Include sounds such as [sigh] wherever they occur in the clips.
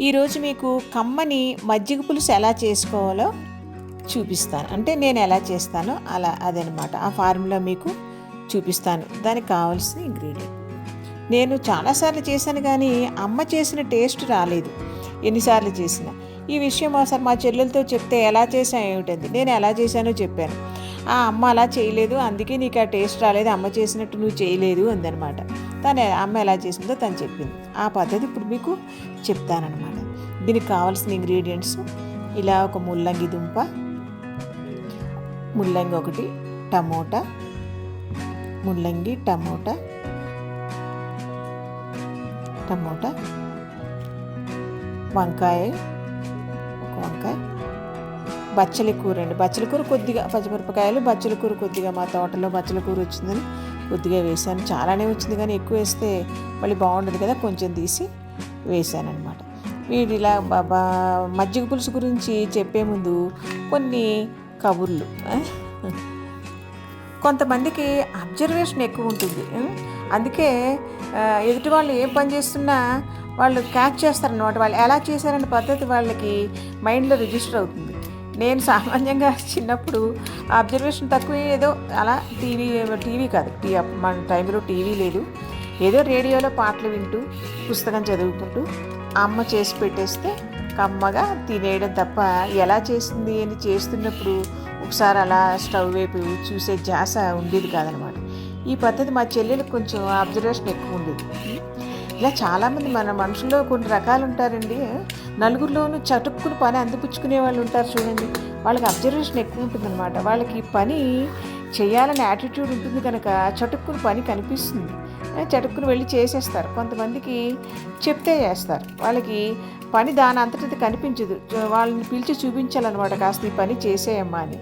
ఈరోజు మీకు కమ్మని మజ్జిగ పులుసు ఎలా చేసుకోవాలో చూపిస్తాను. అంటే నేను ఎలా చేస్తానో అలా అదనమాట. ఆ ఫార్ములా మీకు చూపిస్తాను. దానికి కావాల్సిన ఇంగ్రీడియంట్. నేను చాలాసార్లు చేశాను కానీ అమ్మ చేసిన టేస్ట్ రాలేదు. ఎన్నిసార్లు చేసినా. ఈ విషయం ఒకసారి మా చెల్లెలతో చెప్తే ఎలా చేసా ఏమిటంది నేను ఎలా చేశానో చెప్పాను. ఆ అమ్మ అలా చేయలేదు అందుకే నీకు ఆ టేస్ట్ రాలేదు అమ్మ చేసినట్టు నువ్వు చేయలేదు అందనమాట. తను అమ్మ ఎలా చేసిందో తను చెప్పింది. ఆ పద్ధతి ఇప్పుడు మీకు చెప్తానమాట దీనికి కావాల్సిన ఇంగ్రీడియంట్స్ ఇలా ఒక ముల్లంగి దుంప ముల్లంగి ఒకటి టమోటా ముల్లంగి టమోటా టమోటా వంకాయ వంకాయ బచ్చలి కూర అండి. బచ్చల కూర కొద్దిగా పచ్చిమిరపకాయలు బచ్చల కూర కొద్దిగా మా తోటలో బచ్చల కూర వచ్చిందని కొద్దిగా వేసాను. చాలానే వచ్చింది కానీ ఎక్కువ వేస్తే మళ్ళీ బాగుండదు కదా కొంచెం తీసి వేసాను అనమాట వీడు ఇలా బాబా మజ్జిగ పులుసు గురించి చెప్పే ముందు కొన్ని కబుర్లు కొంతమందికి అబ్జర్వేషన్ ఎక్కువ ఉంటుంది. అందుకే ఎదుటి వాళ్ళు ఏం పని చేస్తున్నా వాళ్ళు క్యాచ్ చేస్తారన్నమాట. వాళ్ళు ఎలా చేశారనే పద్ధతి వాళ్ళకి మైండ్లో రిజిస్టర్ అవుతుంది. నేను సామాన్యంగా చిన్నప్పుడు అబ్జర్వేషన్ తక్కువ ఏదో అలా టీవీ టీవీ కాదు. టీ మన టైంలో టీవీ లేదు. ఏదో రేడియోలో పాటలు వింటూ పుస్తకం చదువుకుంటూ అమ్మ చేసి పెట్టేస్తే కమ్మగా తినేయడం తప్ప ఎలా చేసింది అని చేస్తున్నప్పుడు ఒకసారి అలా స్టవ్ వైపు చూసే జాస ఉండేది కాదనమాట. ఈ పద్ధతి మా చెల్లెలకు కొంచెం అబ్జర్వేషన్ ఎక్కువ ఉండేది. ఇలా చాలామంది మన మనుషుల్లో కొన్ని రకాలు ఉంటారండి నలుగురిలోనూ చటుక్కుని పని అందిపుచ్చుకునే వాళ్ళు ఉంటారు చూడండి. వాళ్ళకి అబ్జర్వేషన్ ఎక్కువ ఉంటుందన్నమాట. వాళ్ళకి పని చేయాలనే యాటిట్యూడ్ ఉంటుంది కనుక చటుక్కుని పని కనిపిస్తుంది. చటుక్కుని వెళ్ళి చేసేస్తారు. కొంతమందికి చెప్తే చేస్తారు. వాళ్ళకి పని దాని అంతటిది కనిపించదు. వాళ్ళని పిలిచి చూపించాలన్నమాట కాస్త ఈ పని చేసేయమ్మా అని.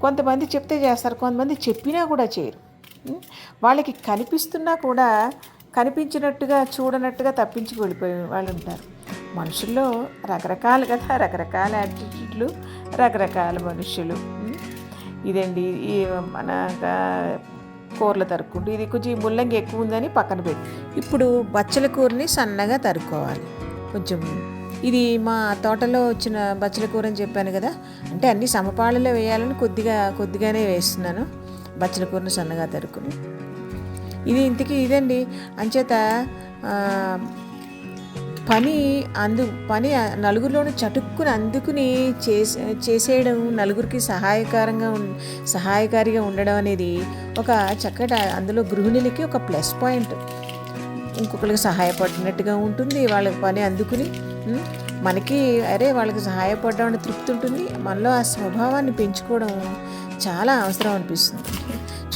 కొంతమంది చెప్తే చేస్తారు. కొంతమంది చెప్పినా కూడా చేయరు. వాళ్ళకి కనిపిస్తున్నా కూడా కనిపించినట్టుగా చూడనట్టుగా తప్పించి వెళ్ళిపోయే వాళ్ళు ఉంటారు. మనుషుల్లో రకరకాలు కదా రకరకాల యాటిట్యూడ్లు రకరకాల మనుషులు. ఇదండి ఈ మన కూరలు తరుక్కుంటూ ఇది కొంచెం ముల్లంగి ఎక్కువ ఉందని పక్కన పెట్టి. ఇప్పుడు బచ్చల కూరని సన్నగా తరుక్కోవాలి. కొంచెం ఇది మా తోటలో వచ్చిన బచ్చల కూర అని చెప్పాను కదా అంటే అన్ని సమపాళలో వేయాలని కొద్దిగా కొద్దిగానే వేస్తున్నాను. బచ్చల కూరని సన్నగా తరుక్కుని. ఇది ఇంతకీ ఇదండి. అంచేత పని అందు పని నలుగురిలోనూ చటుక్కుని అందుకుని చేసే చేసేయడం నలుగురికి సహాయకరంగా సహాయకారిగా ఉండడం అనేది ఒక చక్కటి అందులో గృహిణులకి ఒక ప్లస్ పాయింట్. ఇంకొకరికి సహాయపడినట్టుగా ఉంటుంది వాళ్ళకి పని అందుకుని మనకి అరే వాళ్ళకి సహాయపడడం అనే తృప్తి ఉంటుంది. మనలో ఆ స్వభావాన్ని పెంచుకోవడం చాలా అవసరం అనిపిస్తుంది.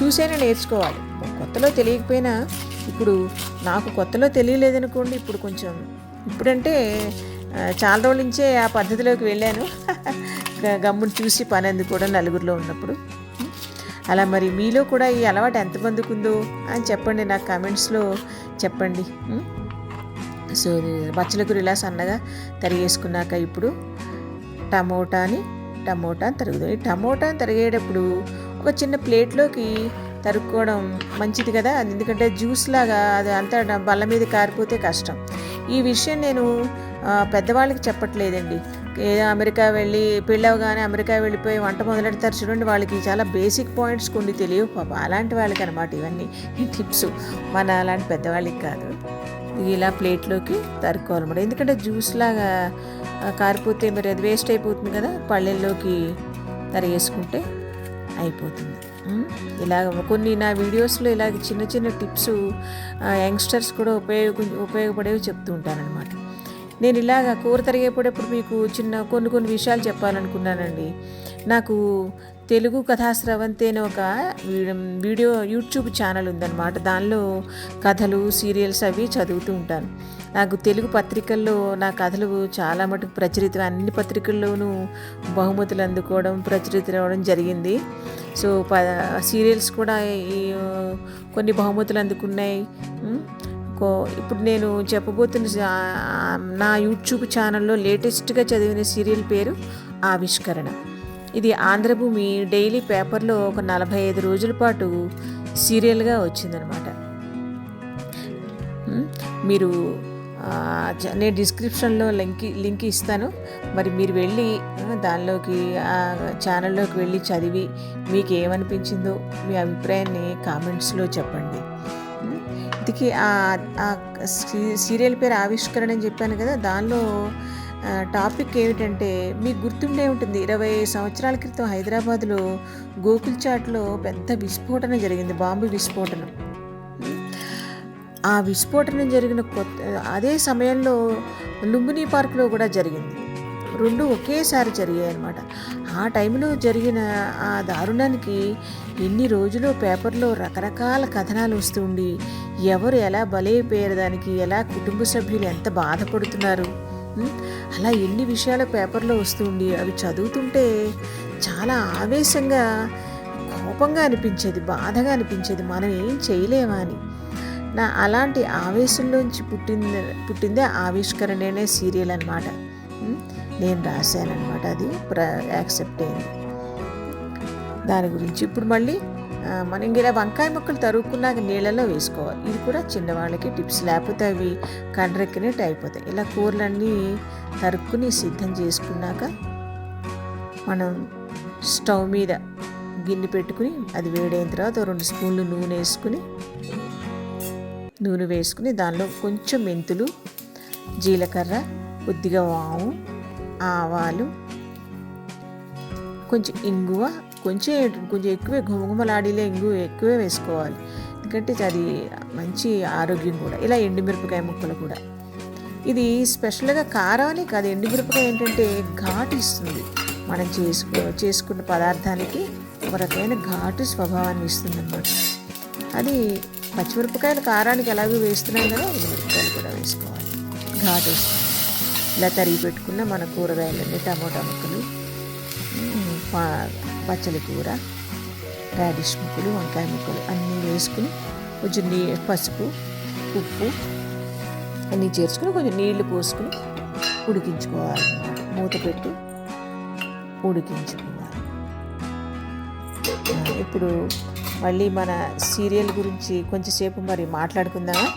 చూసేనే నేర్చుకోవాలి. కొత్తలో తెలియకపోయినా ఇప్పుడు నాకు కొత్తలో తెలియలేదనుకోండి ఇప్పుడు కొంచెం ఇప్పుడంటే చాలా రోజుల నుంచే ఆ పద్ధతిలోకి వెళ్ళాను. [laughs] గ- గమ్మును చూసి పని అందుకోవడం నలుగురిలో ఉన్నప్పుడు. అలా మరి మీలో కూడా ఈ అలవాటు ఎంతమందికి ఉందో అని చెప్పండి నాకు కామెంట్స్లో చెప్పండి. సో బచ్చలకు బచ్చల కూర ఇలా సన్నగా తరిగేసుకున్నాక ఇప్పుడు టమోటాని టమోటాని తరుగుదాం. ఈ టమోటాని తరిగేటప్పుడు ఒక చిన్న ప్లేట్లోకి తరుక్కోవడం మంచిది కదా? ఎందుకంటే జ్యూస్ లాగా అది అంతా బల్ల మీద కారిపోతే కష్టం. ఈ విషయం నేను పెద్దవాళ్ళకి చెప్పట్లేదండి. ఏదో అమెరికా వెళ్ళి పెళ్ళవగానే అమెరికా వెళ్ళిపోయి వంట మొదలెడతారు చూడండి వాళ్ళకి చాలా బేసిక్ పాయింట్స్ కొన్ని తెలియవు పాప. అలాంటి వాళ్ళకి అనమాట ఇవన్నీ ఈ టిప్స్ మన అలాంటి పెద్దవాళ్ళకి కాదు. ఇలా ప్లేట్లోకి తరుక్కోవాలన్నమాట. ఎందుకంటే జ్యూస్ లాగా కారిపోతే మరి అది వేస్ట్ అయిపోతుంది కదా? పళ్ళెల్లోకి తరిగేసుకుంటే అయిపోతుంది. ఇలాగ కొన్ని నా వీడియోస్లో ఇలాగ చిన్న చిన్న టిప్స్ యంగ్స్టర్స్ కూడా ఉపయోగ ఉపయోగపడేవి చెప్తూ ఉంటానన్నమాట. నేను ఇలాగ కూర తరిగేపడేప్పుడు మీకు చిన్న కొన్ని కొన్ని విషయాలు చెప్పాలనుకున్నానండి. నాకు తెలుగు కథాశ్రవంతే అనే ఒక వీడియో యూట్యూబ్ ఛానల్ ఉందన్నమాట. దానిలో కథలు సీరియల్స్ అవి చదువుతూ ఉంటాను. నాకు తెలుగు పత్రికల్లో నా కథలు చాలా మటుకు ప్రచురితం. అన్ని పత్రికల్లోనూ బహుమతులు అందుకోవడం ప్రచురితం అవ్వడం జరిగింది. సో ప సీరియల్స్ కూడా ఈ కొన్ని బహుమతులు అందుకున్నాయి. కో- ఇప్పుడు నేను చెప్పబోతున్న నా యూట్యూబ్ ఛానల్లో లేటెస్ట్గా చదివిన సీరియల్ పేరు ఆవిష్కరణ. ఇది ఆంధ్రభూమి డైలీ పేపర్లో ఒక నలభై ఐదు రోజుల పాటు సీరియల్గా వచ్చిందనమాట మీరు నేను డిస్క్రిప్షన్లో లింక్ లింక్ ఇస్తాను మరి మీరు వెళ్ళి దానిలోకి ఆ ఛానల్లోకి వెళ్ళి చదివి మీకు ఏమనిపించిందో మీ అభిప్రాయాన్ని కామెంట్స్లో చెప్పండి ఉం? ఇంతకీ ఆ సీ- సీరియల్ పేరు ఆవిష్కరణ అని చెప్పాను కదా దానిలో టాపిక్ ఏమిటంటే మీకు గుర్తుండే ఉంటుంది ఇరవై సంవత్సరాల క్రితం హైదరాబాద్లో గోకుల్ చాట్లో పెద్ద విస్ఫోటన జరిగింది బాంబు విస్ఫోటనం ఆ విస్ఫోటనం జరిగిన కొత్త అదే సమయంలో లుంబిని పార్క్లో కూడా జరిగింది. రెండు ఒకేసారి జరిగాయి అన్నమాట ఆ టైంలో జరిగిన ఆ దారుణానికి ఎన్ని రోజులు పేపర్లో రకరకాల కథనాలు వస్తుండి ఎవరు ఎలా బలైపోయారు దానికి ఎలా కుటుంబ సభ్యులు ఎంత బాధపడుతున్నారు అలా ఎన్ని విషయాలు పేపర్లో వస్తుండి అవి చదువుతుంటే చాలా ఆవేశంగా కోపంగా అనిపించేది బాధగా అనిపించేది మనం ఏం చేయలేమా అని. నా అలాంటి ఆవేశంలోంచి పుట్టింది పుట్టిందే ఆవిష్కరణ అనే సీరియల్ అనమాట నేను రాశానమాట అది ప్ర యాక్సెప్ట్ అయింది. దాని గురించి ఇప్పుడు మళ్ళీ మనం ఇలా వంకాయ ముక్కలు తరుక్కున్నాక నీళ్ళలో వేసుకోవాలి. ఇది కూడా చిన్నవాళ్ళకి టిప్స్ లేకపోతే అవి కండ్రెక్కినట్టు అయిపోతాయి ఇలా కూరలన్నీ తరుక్కుని సిద్ధం చేసుకున్నాక మనం స్టవ్ మీద గిన్నె పెట్టుకుని అది వేడైన తర్వాత రెండు స్పూన్లు నూనె వేసుకుని నూనె వేసుకుని దానిలో కొంచెం మెంతులు జీలకర్ర కొద్దిగా వాము ఆవాలు కొంచెం ఇంగువ కొంచెం కొంచెం ఎక్కువే గుమగుమలాడిలే ఇంగువ ఎక్కువే వేసుకోవాలి. ఎందుకంటే అది మంచి ఆరోగ్యం కూడా. ఇలా ఎండుమిరపకాయ ముక్కలు కూడా. ఇది స్పెషల్గా కారం అని కాదు ఎండుమిరపకాయ ఏంటంటే ఘాటు ఇస్తుంది. మనం చేసుకో చేసుకున్న పదార్థానికి ఒక రకమైన ఘాటు స్వభావాన్ని ఇస్తుంది అన్నమాట అది పచ్చిమిరపకాయలు కారానికి ఎలాగో వేస్తున్నాం కదా ఎండుమిరపకాయలు కూడా వేసుకోవాలి. ఘాటు వస్తుంది ఇలా తరిగి పెట్టుకున్న మన కూరగాయలన్నీ టమోటా ముక్కలు పచ్చడి కూర రాడిష్ ముక్కలు వంకాయ ముక్కలు అన్నీ వేసుకుని కొంచెం నీ పసుపు ఉప్పు అన్నీ చేర్చుకుని కొంచెం నీళ్ళు పోసుకుని ఉడికించుకోవాలి మూత పెట్టి ఉడికించుకోవాలి. ఇప్పుడు మళ్ళీ మన సీరియల్ గురించి కొంచెంసేపు మరి మాట్లాడుకుందామా?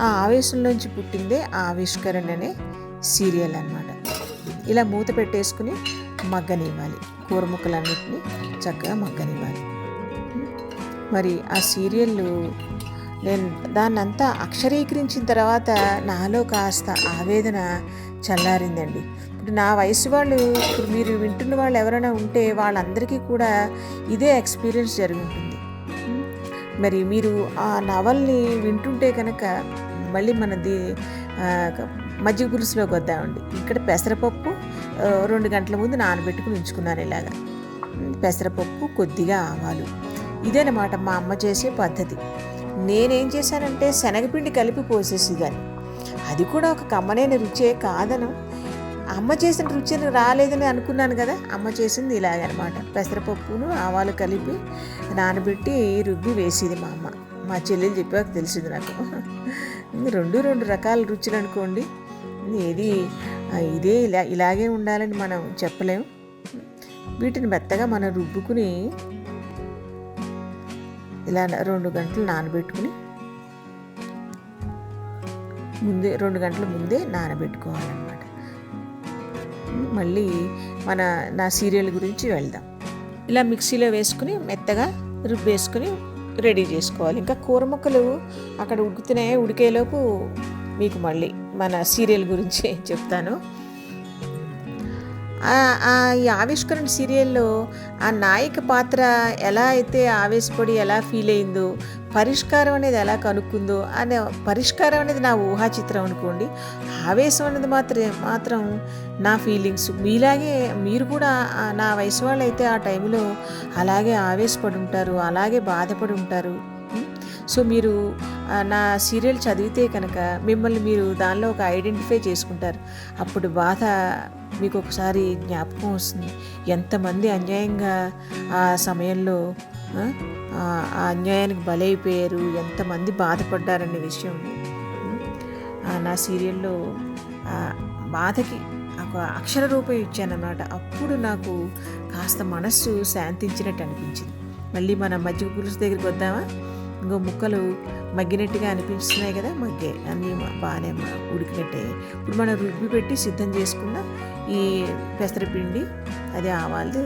ఆ ఆవేశంలోంచి పుట్టిందే ఆ ఆవిష్కరణ అనే సీరియల్ అన్నమాట. ఇలా మూత పెట్టేసుకుని మగ్గనివ్వాలి. కూర ముక్కలన్నిటిని చక్కగా మగ్గనివ్వాలి. మరి ఆ సీరియల్ నేను దాన్నంతా అక్షరీకరించిన తర్వాత నాలో కాస్త ఆవేదన చల్లారిందండి. ఇప్పుడు నా వయసు వాళ్ళు ఇప్పుడు మీరు వింటున్న వాళ్ళు ఎవరైనా ఉంటే వాళ్ళందరికీ కూడా ఇదే ఎక్స్పీరియన్స్ జరుగుతుంది మరి మీరు ఆ నవల్ని వింటుంటే కనుక మళ్ళీ మనది మజ్జిగ పులుసులోకి వద్దామండి. ఇక్కడ పెసరపప్పు రెండు గంటల ముందు నానబెట్టుకుని ఉంచుకున్నాను ఇలాగా. పెసరపప్పు కొద్దిగా ఆవాలు. ఇదేనమాట మా అమ్మ చేసే పద్ధతి. నేనేం చేశానంటే శనగపిండి కలిపి పోసేసేదాన్ని అది కూడా ఒక కమ్మనైన రుచే కాదను. అమ్మ చేసిన రుచి రాలేదని అనుకున్నాను కదా. అమ్మ చేసింది ఇలాగనమాట పెసరపప్పును ఆవాలు కలిపి నానబెట్టి రుబ్బి వేసేది మా అమ్మ. మా చెల్లెలు చెప్పాక తెలిసింది నాకు. రెండు రెండు రకాల రుచులు అనుకోండి. ఏది ఇదే ఇలా ఇలాగే ఉండాలని మనం చెప్పలేము వీటిని మెత్తగా మనం రుబ్బుకుని ఇలా రెండు గంటలు నానబెట్టుకుని ముందే రెండు గంటల ముందే నానబెట్టుకోవాలన్నమాట మళ్ళీ మన నా సీరియల్ గురించి వెళ్దాం. ఇలా మిక్సీలో వేసుకుని మెత్తగా రుబ్బేసుకుని రెడీ చేసుకోవాలి. ఇంకా కూర ముక్కలు అక్కడ ఉడుకుతున్నాయి? ఉడికేలోపు మీకు మళ్ళీ మన సీరియల్ గురించి చెప్తాను. ఈ ఆవిష్కరణ సీరియల్లో ఆ నాయక పాత్ర ఎలా అయితే ఆవేశపడి ఎలా ఫీల్ అయిందో పరిష్కారం అనేది ఎలా కనుక్కుందో అనే పరిష్కారం అనేది నా ఊహా చిత్రం అనుకోండి. ఆవేశం అనేది మాత్రం మాత్రం నా ఫీలింగ్స్. మీలాగే మీరు కూడా నా వయసు వాళ్ళు అయితే ఆ టైంలో అలాగే ఆవేశపడి ఉంటారు అలాగే బాధపడి ఉంటారు. సో మీరు నా సీరియల్ చదివితే కనుక మిమ్మల్ని మీరు దానిలో ఒక ఐడెంటిఫై చేసుకుంటారు. అప్పుడు బాధ మీకు ఒకసారి జ్ఞాపకం వస్తుంది. ఎంతమంది అన్యాయంగా ఆ సమయంలో ఆ, అన్యాయానికి బలైపోయారు ఎంతమంది బాధపడ్డారనే విషయం. నా సీరియల్లో బాధకి ఒక అక్షర రూపం ఇచ్చానన్నమాట. అప్పుడు నాకు కాస్త మనస్సు శాంతించినట్టు అనిపించింది. మళ్ళీ మన మజ్జిగ పులుసు దగ్గరికి వద్దామా? ఇంకో ముక్కలు మగ్గినట్టుగా అనిపిస్తున్నాయి కదా మగ్గే. అన్నీ బాగానే ఉడికినట్టే. ఇప్పుడు మనం రుబ్బి పెట్టి సిద్ధం చేసుకున్న ఈ పెసరపిండి అది ఆవాలది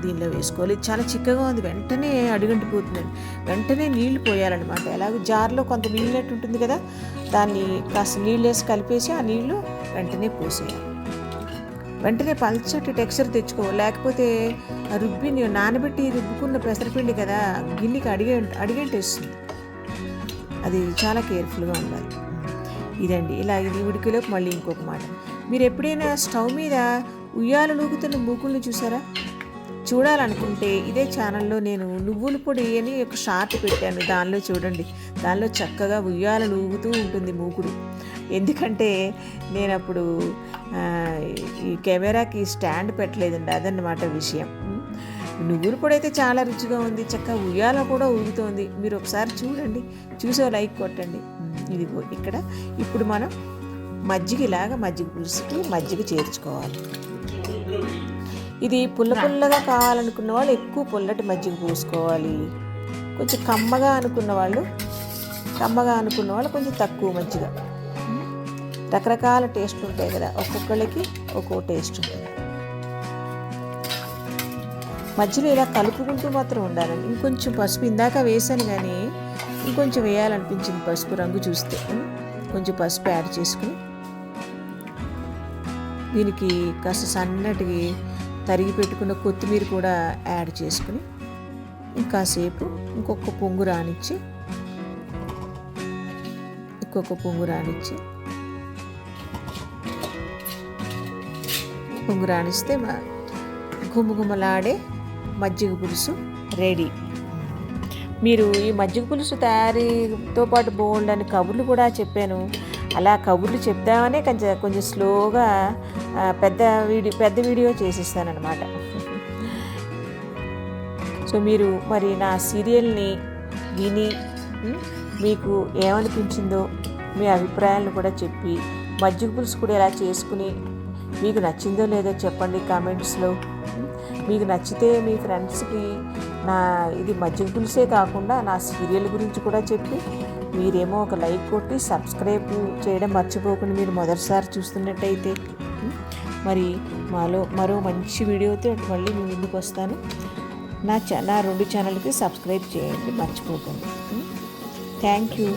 దీనిలో వేసుకోవాలి. చాలా చిక్కగా ఉంది. వెంటనే అడుగంటిపోతుందండి వెంటనే నీళ్ళు పోయాలన్నమాట. ఎలాగో జార్లో కొంత నీళ్ళట్టు ఉంటుంది కదా దాన్ని కాస్త నీళ్ళు వేసి కలిపేసి ఆ నీళ్ళు వెంటనే పోసేయాలి. వెంటనే పల్చటి టెక్స్చర్ తెచ్చుకో. లేకపోతే రుబ్బి నానబెట్టి రుబ్బుకున్న పెసరపిండి కదా గిన్నెకి అడిగే అడిగంటేస్తుంది అది చాలా కేర్ఫుల్గా ఉండాలి. ఇదండి. ఇలా ఇది ఉడికిలోకి మళ్ళీ ఇంకొక మాట. మీరు ఎప్పుడైనా స్టవ్ మీద ఉయ్యాలు నూగుతున్న మూకుల్ని చూసారా? చూడాలనుకుంటే ఇదే ఛానల్లో నేను నువ్వుల పొడి అని ఒక షార్ట్ పెట్టాను. దానిలో చూడండి. దానిలో చక్కగా ఉయ్యాల లూగుతూ ఉంటుంది మూకుడు. ఎందుకంటే నేను అప్పుడు ఈ కెమెరాకి స్టాండ్ పెట్టలేదండి అదన్నమాట విషయం. నువ్వులు పొడి అయితే చాలా రుచిగా ఉంది చక్కగా ఉయ్యాల కూడా ఊగుతోంది. మీరు ఒకసారి చూడండి చూసే లైక్ కొట్టండి. ఇదిగో ఇక్కడ ఇప్పుడు మనం మజ్జిగ ఇలాగా మజ్జిగ పులుసుకి మజ్జిగ చేర్చుకోవాలి. ఇది పుల్ల పుల్లగా కావాలనుకున్న వాళ్ళు ఎక్కువ పుల్లటి మజ్జిగ పోసుకోవాలి. కొంచెం కమ్మగా అనుకున్న వాళ్ళు కమ్మగా అనుకున్న వాళ్ళు కొంచెం తక్కువ మజ్జిగ. రకరకాల టేస్ట్ ఉంటాయి కదా. ఒక్కొక్కళ్ళకి ఒక్కో టేస్ట్ ఉంటుంది. మధ్యలో ఇలా కలుపుకుంటూ మాత్రం ఉండాలండి. ఇంకొంచెం పసుపు ఇందాక వేసాను కానీ ఇంకొంచెం వేయాలనిపించింది పసుపు రంగు చూస్తే. కొంచెం పసుపు యాడ్ చేసుకుని దీనికి కాస్త సన్నటి తరిగి పెట్టుకున్న కొత్తిమీర కూడా యాడ్ చేసుకుని ఇంకాసేపు ఇంకొక పొంగు రానిచ్చి ఇంకొక పొంగు రానిచ్చి పొంగు రానిస్తే గుమగుమలాడే మజ్జిగ పులుసు రెడీ. మీరు ఈ మజ్జిగ పులుసు తయారీతో పాటు బోల్డ్ అని కబుర్లు కూడా చెప్పాను. అలా కబుర్లు చెప్తామనే కొంచెం కొంచెం స్లోగా పెద్ద వీడియో పెద్ద వీడియో చేసిస్తానమాట సో మీరు మరి నా సీరియల్ని విని మీకు ఏమనిపించిందో మీ అభిప్రాయాలను కూడా చెప్పి మజ్జిగ పులుసు కూడా ఎలా చేసుకుని మీకు నచ్చిందో లేదో చెప్పండి కామెంట్స్లో. మీకు నచ్చితే మీ ఫ్రెండ్స్కి నా ఇది మజ్జిగ కాకుండా నా సీరియల్ గురించి కూడా చెప్పి మీరేమో ఒక లైక్ కొట్టి సబ్స్క్రైబ్ చేయడం మర్చిపోకుండా మీరు మొదటిసారి చూస్తున్నట్టయితే. మరి మాలో మరో మంచి వీడియోతో మళ్ళీ మీ ముందుకు వస్తాను. నా నా రెండు ఛానల్కి సబ్స్క్రైబ్ చేయండి మర్చిపోకండి. Thank you.